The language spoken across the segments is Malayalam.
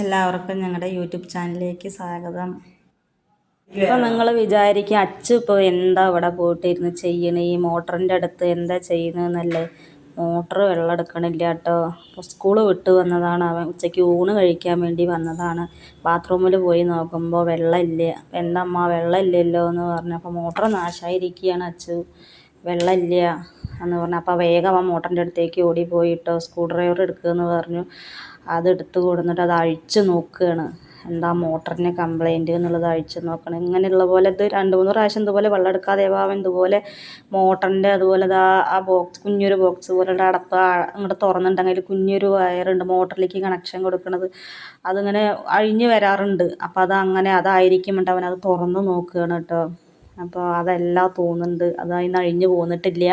എല്ലാവർക്കും ഞങ്ങളുടെ യൂട്യൂബ് ചാനലിലേക്ക് സ്വാഗതം. ഇപ്പം നിങ്ങൾ വിചാരിക്കും അച്ചു ഇപ്പോൾ എന്താ ഇവിടെ പോയിട്ടിരുന്ന് ചെയ്യണേ? ഈ മോട്ടറിന്റെ അടുത്ത് എന്താ ചെയ്യുന്നതെന്നല്ലേ? മോട്ടർ വെള്ളം എടുക്കണില്ല കേട്ടോ. സ്കൂൾ വിട്ട് വന്നതാണ്. അവൻ ഉച്ചയ്ക്ക് ഊണ് കഴിക്കാൻ വേണ്ടി വന്നതാണ്. ബാത്റൂമിൽ പോയി നോക്കുമ്പോൾ വെള്ളമില്ല എന്താ അമ്മ വെള്ളമില്ലല്ലോ എന്ന് പറഞ്ഞു. അപ്പോൾ മോട്ടർ നാശമായിരിക്കുകയാണ് അച്ചു വെള്ളമില്ല എന്ന് പറഞ്ഞു. അപ്പോൾ വേഗം അവൻ മോട്ടറിന്റെ അടുത്തേക്ക് ഓടിപ്പോയിട്ടോ സ്ക്രൂ ഡ്രൈവർ എടുക്കുമെന്ന് പറഞ്ഞു. അതെടുത്ത് കൊടുന്നിട്ട് അത് അഴിച്ച് നോക്കുകയാണ് എന്താ മോട്ടറിന് കംപ്ലൈന്റ് എന്നുള്ളത് അഴിച്ച് നോക്കണം. ഇങ്ങനെയുള്ള പോലെ ഇത് രണ്ട് മൂന്ന് പ്രാവശ്യം ഇതുപോലെ വെള്ളം എടുക്കാതെ ഭാവം ഇതുപോലെ മോട്ടറിന്റെ അതുപോലെ ഇതാ ആ ബോക്സ് കുഞ്ഞൊരു ബോക്സ് പോലെയുള്ള അടപ്പ് അങ്ങോട്ട് തുറന്നിട്ടുണ്ടെങ്കിൽ കുഞ്ഞൊരു വയറുണ്ട് മോട്ടറിലേക്ക് കണക്ഷൻ കൊടുക്കുന്നത് അതിങ്ങനെ അഴിഞ്ഞ് വരാറുണ്ട്. അപ്പോൾ അത് അങ്ങനെ അതായിരിക്കും അവൻ അത് തുറന്ന് നോക്കുകയാണ് കേട്ടോ. അപ്പോൾ അതെല്ലാം തോന്നുന്നുണ്ട്. അത് അതിന് അഴിഞ്ഞ് പോന്നിട്ടില്ല.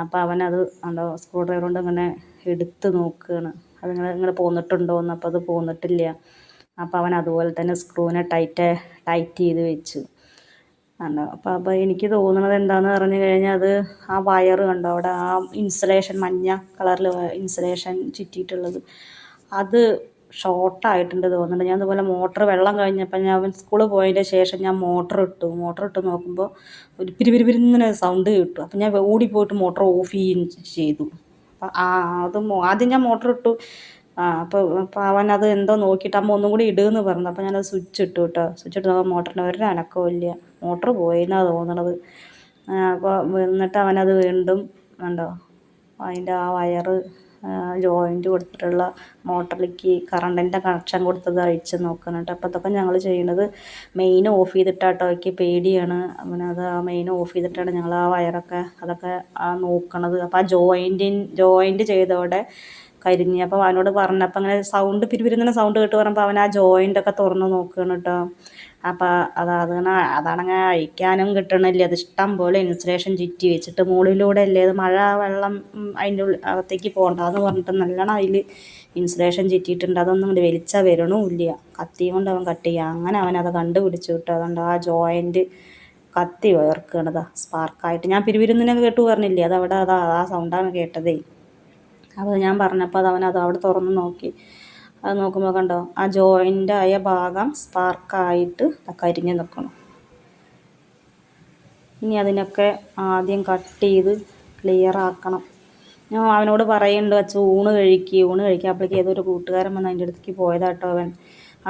അപ്പോൾ അവനത് എന്താ സ്ക്രൂ ഡ്രൈവർ കൊണ്ട് ഇങ്ങനെ എടുത്ത് നോക്കുകയാണ് അതിങ്ങനെ ഇങ്ങനെ പോന്നിട്ടുണ്ടോ എന്ന് അപ്പോൾ അത് പോന്നിട്ടില്ല. അപ്പോൾ അവൻ അതുപോലെ തന്നെ സ്ക്രൂവിനെ ടൈറ്റ് ടൈറ്റ് ചെയ്ത് വെച്ചു. കണ്ടോ അപ്പോൾ അപ്പോൾ എനിക്ക് തോന്നുന്നത് എന്താണെന്ന് പറഞ്ഞു കഴിഞ്ഞാൽ അത് ആ വയർ കണ്ടോ? അവിടെ ആ ഇൻസുലേഷൻ മഞ്ഞ കളറിൽ ഇൻസുലേഷൻ ചുറ്റിയിട്ടുള്ളത്. അത് ഷോർട്ടായിട്ടുണ്ട് തോന്നുന്നുണ്ട്. ഞാൻ അതുപോലെ മോട്ടർ വെള്ളം കഴിഞ്ഞപ്പോൾ ഞാൻ സ്കൂളിൽ പോയതിന്റെ ശേഷം ഞാൻ മോട്ടർ ഇട്ടു. മോട്ടർ ഇട്ട് നോക്കുമ്പോൾ ഒരു പിരിപിരിപിരിങ്ങനെ സൗണ്ട് കിട്ടും. അപ്പം ഞാൻ ഓടിപ്പോയിട്ട് മോട്ടർ ഓഫ് ചെയ്യുകയും ചെയ്തു. അപ്പം അത് ആദ്യം ഞാൻ മോട്ടർ ഇട്ടു. അപ്പോൾ അപ്പോൾ അവൻ അത് എന്തോ നോക്കിയിട്ട് അമ്മ ഒന്നും കൂടി ഇടുമെന്ന് പറഞ്ഞു. അപ്പോൾ ഞാനത് സ്വിച്ച് ഇട്ടു കേട്ടോ. സ്വിച്ച് ഇട്ട് നോക്കുമ്പോൾ മോട്ടറിന് ഒരു അനക്കവും ഇല്ല. മോട്ടർ പോയെന്നാണ് തോന്നണത്. അപ്പോൾ എന്നിട്ട് അവനത് വീണ്ടും ഉണ്ടോ അതിന്റെ ആ വയറ് ജോയിന്റ് കൊടുത്തിട്ടുള്ള മോട്ടറിലേക്ക് കറണ്ടിന്റെ കണക്ഷൻ കൊടുത്തത് അഴിച്ച് നോക്കണം കേട്ടോ. അപ്പോൾ അതൊക്കെ ഞങ്ങൾ ചെയ്യുന്നത് മെയിൻ ഓഫ് ചെയ്തിട്ടാട്ടോ. എനിക്ക് പേടിയാണ്. പിന്നെ അത് ആ മെയിൻ ഓഫ് ചെയ്തിട്ടാണ് ഞങ്ങൾ ആ വയറൊക്കെ അതൊക്കെ ആ നോക്കണത്. അപ്പോൾ ആ ജോയിന്റിൻ ജോയിന്റ് ചെയ്തോടെ കരിഞ്ഞ്. അപ്പോൾ അവനോട് പറഞ്ഞപ്പോൾ അങ്ങനെ സൗണ്ട് പിരിപിരുന്ന സൗണ്ട് കേട്ട് പറഞ്ഞപ്പോൾ അവൻ ആ ജോയിന്റൊക്കെ തുറന്ന് നോക്കുകയാണ് കേട്ടോ. അപ്പോൾ അത് അതിങ്ങനെ അതാണെങ്കിൽ അഴിക്കാനും കിട്ടണില്ല. അത് ഇഷ്ടം പോലെ ഇൻസുലേഷൻ ചുറ്റി വെച്ചിട്ട് മുകളിലൂടെ അല്ലേ അത് മഴ വെള്ളം അതിന്റെ ഉള്ളിൽ അകത്തേക്ക് പോകണ്ടെന്ന് പറഞ്ഞിട്ട് നല്ലോണം അതിൽ ഇൻസുലേഷൻ ചുറ്റിയിട്ടുണ്ട്. അതൊന്നും കൊണ്ട് വലിച്ചാൽ വരണമില്ല കത്തി കൊണ്ട് അവൻ കട്ട് ചെയ്യുക അങ്ങനെ അവൻ അത് കണ്ടുപിടിച്ചു കിട്ടും അതുകൊണ്ട് ആ ജോയിന്റ് കത്തി വേർക്കണതാ സ്പാർക്കായിട്ട്. ഞാൻ പിരിവിരുന്നിനൊക്കെ കേട്ടു പറഞ്ഞില്ലേ? അതവിടെ അതാ ആ സൗണ്ടാണ് കേട്ടതേ. അപ്പോൾ ഞാൻ പറഞ്ഞപ്പോൾ അത് അവൻ അത് അവിടെ തുറന്ന് നോക്കി. അത് നോക്കുമ്പോൾ കണ്ടോ? ആ ജോയിന്റായ ഭാഗം സ്പാർക്കായിട്ട് കരിഞ്ഞ് നിൽക്കണം. ഇനി അതിനൊക്കെ ആദ്യം കട്ട് ചെയ്ത് ക്ലിയർ ആക്കണം. ഞാൻ അവനോട് പറയുന്നുണ്ട് വെച്ച് ഊണ് കഴിക്കുക ഊണ് കഴിക്കുക അപ്പോഴേക്ക് ഏതൊരു കൂട്ടുകാരൻ വന്ന് അതിന്റെ അടുത്തേക്ക് പോയതാട്ടോ അവൻ.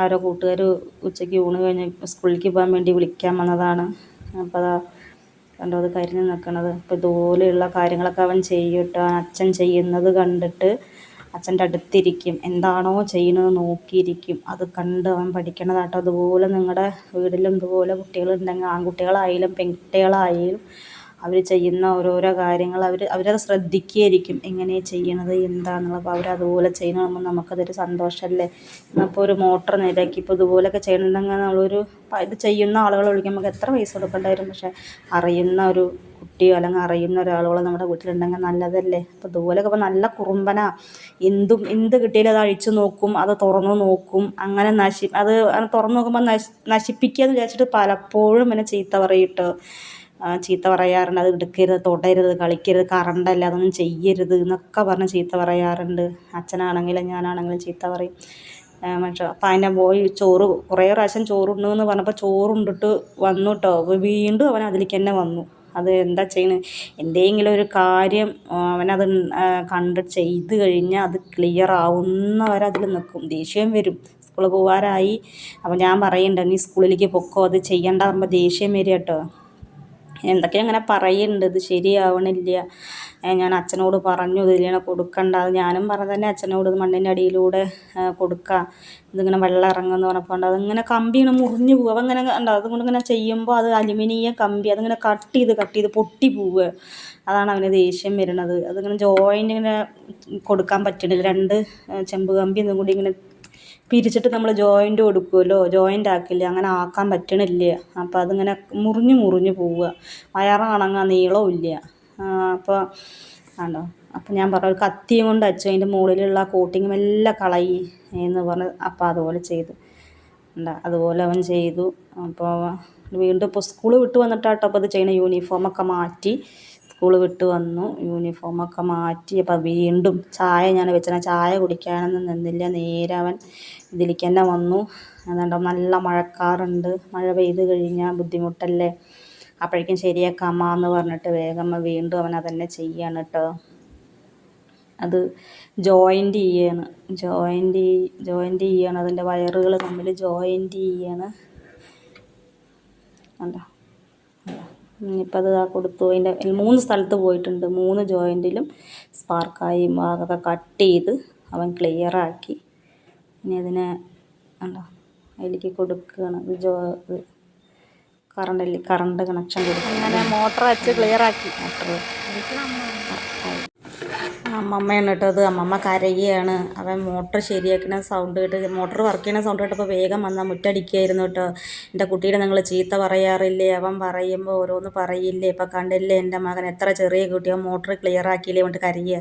ആരോ കൂട്ടുകാർ ഉച്ചയ്ക്ക് ഊണ് കഴിഞ്ഞ് സ്കൂളിലേക്ക് പോകാൻ വേണ്ടി വിളിക്കാൻ വന്നതാണ്. അപ്പോൾ അതാ കണ്ടോ അത് കരിഞ്ഞ് നിൽക്കണത്. അപ്പോൾ ഇതുപോലെയുള്ള കാര്യങ്ങളൊക്കെ അവൻ ചെയ്യട്ടോ അച്ഛൻ ചെയ്യുന്നത് കണ്ടിട്ട് അച്ഛന്റെ അടുത്തിരിക്കും. എന്താണോ ചെയ്യുന്നത് നോക്കിയിരിക്കും. അത് കണ്ട് അവൻ പഠിക്കണതാട്ടോ. അതുപോലെ നിങ്ങളുടെ വീട്ടിലും ഇതുപോലെ കുട്ടികളുണ്ടെങ്കിൽ ആൺകുട്ടികളായാലും പെൺകുട്ടികളായാലും അവർ ചെയ്യുന്ന ഓരോരോ കാര്യങ്ങൾ അവർ അവരത് ശ്രദ്ധിക്കുകയായിരിക്കും. എങ്ങനെ ചെയ്യണത് എന്താണെന്നുള്ളത് അപ്പോൾ അവരതുപോലെ നമ്മൾ നമുക്കതൊരു സന്തോഷമല്ലേ? അപ്പോൾ ഒരു മോട്ടർ നേരാക്കി ഇപ്പോൾ ഇതുപോലെയൊക്കെ ചെയ്യണമെന്നുണ്ടെങ്കിൽ നമ്മളൊരു ഇത് ചെയ്യുന്ന ആളുകളെ വിളിക്കുമ്പോൾ നമുക്ക് എത്ര പൈസ കൊടുക്കേണ്ടി പക്ഷേ അറിയുന്ന ഒരു കുട്ടിയോ അല്ലെങ്കിൽ അറിയുന്ന ഒരാളുകളോ നമ്മുടെ വീട്ടിലുണ്ടെങ്കിൽ നല്ലതല്ലേ? അപ്പോൾ ഇതുപോലെയൊക്കെ ഇപ്പോൾ നല്ല കുറുമ്പനാ. എന്തും എന്ത് കിട്ടിയാലും അത് അഴിച്ചു നോക്കും അത് തുറന്നു നോക്കും. അങ്ങനെ നശി അത് തുറന്നു നോക്കുമ്പോൾ നശി നശിപ്പിക്കുക എന്ന് വിചാരിച്ചിട്ട് പലപ്പോഴും പിന്നെ ചീത്ത പറയിട്ട്. ചീത്ത പറയാറുണ്ട്. അത് എടുക്കരുത് തൊടരുത് കളിക്കരുത് കറണ്ടല്ല അതൊന്നും ചെയ്യരുത് എന്നൊക്കെ പറഞ്ഞ് ചീത്ത പറയാറുണ്ട്. അച്ഛനാണെങ്കിലും ഞാനാണെങ്കിലും ചീത്ത പറയും. മനുഷ്യ അപ്പം അതിനെ പോയി ചോറ് കുറേ പ്രാവശ്യം ചോറുണ്ടെന്ന് പറഞ്ഞപ്പോൾ ചോറുണ്ടിട്ട് വന്നു കേട്ടോ വീണ്ടും അവൻ അതിലേക്ക് തന്നെ വന്നു. അത് എന്താ ചെയ്യണത് എന്തെങ്കിലും ഒരു കാര്യം അവനത് കണ്ട് ചെയ്ത് കഴിഞ്ഞാൽ അത് ക്ലിയർ ആവുന്ന വരെ അതിൽ നിൽക്കും ദേഷ്യം വരും. സ്കൂളിൽ പോകാറായി അപ്പോൾ ഞാൻ പറയുന്നുണ്ട് നീ സ്കൂളിലേക്ക് പൊക്കോ അത് ചെയ്യണ്ട. പറയുമ്പോൾ ദേഷ്യം വരും കേട്ടോ എന്തൊക്കെയോ അങ്ങനെ പറയുന്നുണ്ട് ഇത് ശരിയാവണില്ല. ഞാൻ അച്ഛനോട് പറഞ്ഞു ഇതിലിങ്ങനെ കൊടുക്കണ്ട. ഞാനും പറഞ്ഞു തന്നെ അച്ഛനോട് ഇത് മണ്ണിന്റെ അടിയിലൂടെ കൊടുക്കുക ഇതിങ്ങനെ വെള്ളം ഇറങ്ങുമെന്ന് പറഞ്ഞപ്പോൾ അതിങ്ങനെ കമ്പി ഇങ്ങനെ മുറിഞ്ഞു പോകുക അപ്പം ഇങ്ങനെ ഉണ്ടാവും അതുകൊണ്ട് ഇങ്ങനെ ചെയ്യുമ്പോൾ അത് അലുമിനിയം കമ്പി അതിങ്ങനെ കട്ട് ചെയ്ത് കട്ട് ചെയ്ത് പൊട്ടി പോവുക. അതാണ് അവന് ദേഷ്യം വരുന്നത്. അതിങ്ങനെ ജോയിന്റ് ഇങ്ങനെ കൊടുക്കാൻ പറ്റണില്ല. രണ്ട് ചെമ്പ് കമ്പി ഇതും കൂടി ഇങ്ങനെ പിരിച്ചിട്ട് നമ്മൾ ജോയിന്റ് കൊടുക്കുമല്ലോ ജോയിന്റ് ആക്കില്ല അങ്ങനെ ആക്കാൻ പറ്റണില്ല. അപ്പം അതിങ്ങനെ മുറിഞ്ഞ് മുറിഞ്ഞ് പോവുക. വയറാണെങ്കിൽ നീളവും ഇല്ല. അപ്പോൾ ആണോ അപ്പം ഞാൻ പറഞ്ഞു കത്തിയും കൊണ്ട് അച്ചു അതിന്റെ മുകളിലുള്ള കോട്ടിങ്ങും എല്ലാം കളയി എന്ന് പറഞ്ഞ് അപ്പം അതുപോലെ ചെയ്തു. എന്താ അതുപോലെ അവൻ ചെയ്തു. അപ്പോൾ വീണ്ടും ഇപ്പോൾ സ്കൂൾ വിട്ട് വന്നിട്ടാട്ടോ അപ്പോൾ അത് ചെയ്യണ യൂണിഫോമൊക്കെ മാറ്റി. സ്കൂൾ വിട്ട് വന്നു. യൂണിഫോമൊക്കെ മാറ്റി. അപ്പം വീണ്ടും ചായ ഞാൻ വെച്ചാൽ ചായ കുടിക്കാനൊന്നും നിന്നില്ല. നേരെ അവൻ ഇതിലേക്ക് തന്നെ വന്നു. അതുകൊണ്ട് നല്ല മഴക്കാറുണ്ട്. മഴ പെയ്ത് കഴിഞ്ഞാൽ ബുദ്ധിമുട്ടല്ലേ? അപ്പോഴേക്കും ശരിയാക്കാമ്മ എന്ന് പറഞ്ഞിട്ട് വേഗം വീണ്ടും അവൻ അതന്നെ ചെയ്യാണ് കേട്ടോ അത് ജോയിന്റ് ചെയ്യാണ്. ജോയിന്റ് ജോയിന്റ് ചെയ്യാണ്. അതിന്റെ വയറുകൾ തമ്മിൽ ജോയിന്റ് ചെയ്യാണ്. കണ്ടോ? ഇനിയിപ്പോൾ അത് കൊടുത്തു. അതിന്റെ മൂന്ന് സ്ഥലത്ത് പോയിട്ടുണ്ട്. മൂന്ന് ജോയിന്റിലും സ്പാർക്കായി ഭാഗമൊക്കെ കട്ട് ചെയ്ത് അവൻ ക്ലിയറാക്കി ഇനി അതിനെ കണ്ടോ? അതിലേക്ക് കൊടുക്കുകയാണ്. ഇത് ജോ ഇത് കറണ്ടിൽ കറണ്ട് കണക്ഷൻ കൊടുക്കും അങ്ങനെ മോട്ടർ വെച്ച് ക്ലിയറാക്കി മോട്ടർ അമ്മമ്മയാണ് കേട്ടോ അത് അമ്മമ്മ കരയുകയാണ് അവൻ മോട്ടർ ശരിയാക്കുന്ന സൗണ്ട് കേട്ട് മോട്ടർ വർക്ക് ചെയ്യുന്ന സൗണ്ട് കേട്ടപ്പോൾ വേഗം വന്നാൽ മുറ്റടിക്കുകയായിരുന്നു കേട്ടോ. എന്റെ കുട്ടിയുടെ നിങ്ങൾ ചീത്ത പറയാറില്ലേ? അവൻ പറയുമ്പോൾ ഓരോന്ന് പറയില്ലേ? ഇപ്പം കണ്ടില്ലേ? എന്റെ മകൻ എത്ര ചെറിയ കുട്ടിയാണ് അവൻ മോട്ടർ ക്ലിയർ ആക്കിയില്ലേ? കൊണ്ട് കരയുക